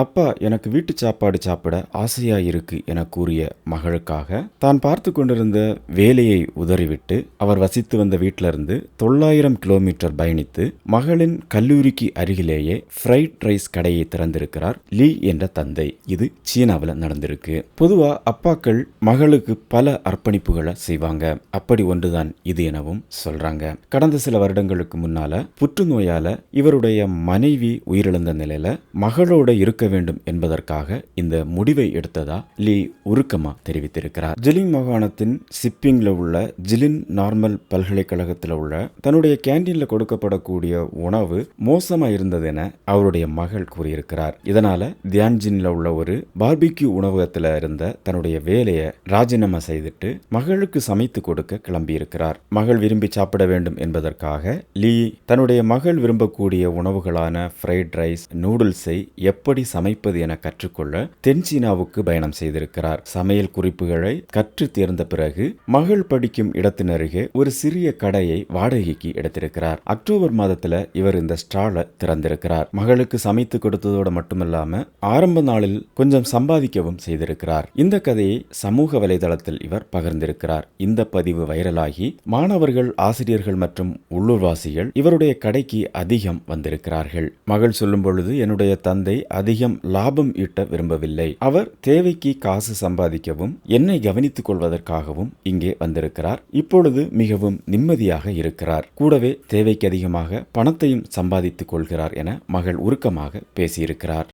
அப்பா எனக்கு வீட்டு சாப்பாடு சாப்பிட ஆசையா இருக்கு என கூறிய மகளுக்காக தான் பார்த்து கொண்டிருந்த வேலையை உதறிவிட்டு அவர் வசித்து வந்த வீட்டிலிருந்து தொள்ளாயிரம் கிலோமீட்டர் பயணித்து மகளின் கல்லூரிக்கு அருகிலேயே ஃப்ரைட் ரைஸ் கடையை திறந்திருக்கிறார் லீ என்ற தந்தை. இது சீனாவில் நடந்திருக்கு. பொதுவா அப்பாக்கள் மகளுக்கு பல அர்ப்பணிப்புகளை செய்வாங்க. அப்படி ஒன்றுதான் இது எனவும் சொல்றாங்க. கடந்த சில வருடங்களுக்கு முன்னால புற்றுநோயால இவருடைய மனைவி உயிரிழந்த நிலையில மகளோட இருக்க வேண்டும் என்பதற்காக இந்த முடிவை எடுத்ததா லீ உருக்கமா தெரிவித்திருக்கிறார். ஜிலிங் மாகாணத்தின் சிப்பிங்ல உள்ள ஜிலின் நார்மல் பல்கலைக்கழகத்தில் உள்ள தன்னுடைய கேண்டீன்ல கொடுக்கப்படக்கூடிய உணவு மோசமா இருந்தது என அவருடைய மகள் கூறியிருக்கிறார். இதனால தியான்ஜின்ல உள்ள ஒரு பார்பிக்யூ உணவகத்துல இருந்த தன்னுடைய வேலையை ராஜினாமா செய்துட்டு மகளுக்கு சமைத்து கொடுக்க கிளம்பியிருக்கிறார். மகள் விரும்பி சாப்பிட வேண்டும் என்பதற்காக லீ தன்னுடைய மகள் விரும்பக்கூடிய உணவுகளான ஃப்ரைட் ரைஸ் நூடுல்ஸை எப்படி சமைப்பது என கற்றுக்கொள்ள தென் சீனாவுக்கு பயணம் செய்திருக்கிறார். சமையல் குறிப்புகளை கற்று தேர்ந்த பிறகு மகள் படிக்கும் இடத்தின் அருகே ஒரு சிறிய கடையை வாடகைக்கு எடுத்திருக்கிறார். அக்டோபர் மாதத்துல இவர் இந்த ஸ்டாலை திறந்திருக்கிறார். மகளுக்கு சமைத்து கொடுத்ததோடு மட்டுமில்லாம ஆரம்ப நாளில் கொஞ்சம் சம்பாதிக்கவும் செய்திருக்கிறார். இந்த கதையை சமூக வலைதளத்தில் இவர் பகிர்ந்திருக்கிறார். இந்த பதிவு வைரலாகி மாணவர்கள் ஆசிரியர்கள் மற்றும் உள்ளூர்வாசிகள் இவருடைய கடைக்கு அதிகம் வந்திருக்கிறார்கள். மகள் சொல்லும் பொழுது என்னுடைய தந்தை அதிக அதிகம் லாபம் ஈட்ட விரும்பவில்லை. அவர் தேவைக்கு காசு சம்பாதிக்கவும் என்னை கவனித்துக் கொள்வதற்காகவும் இங்கே வந்திருக்கிறார். இப்பொழுது மிகவும் நிம்மதியாக இருக்கிறார். கூடவே தேவைக்கு அதிகமாக பணத்தையும் சம்பாதித்துக் கொள்கிறார் என மகள் உருக்கமாக பேசியிருக்கிறார்.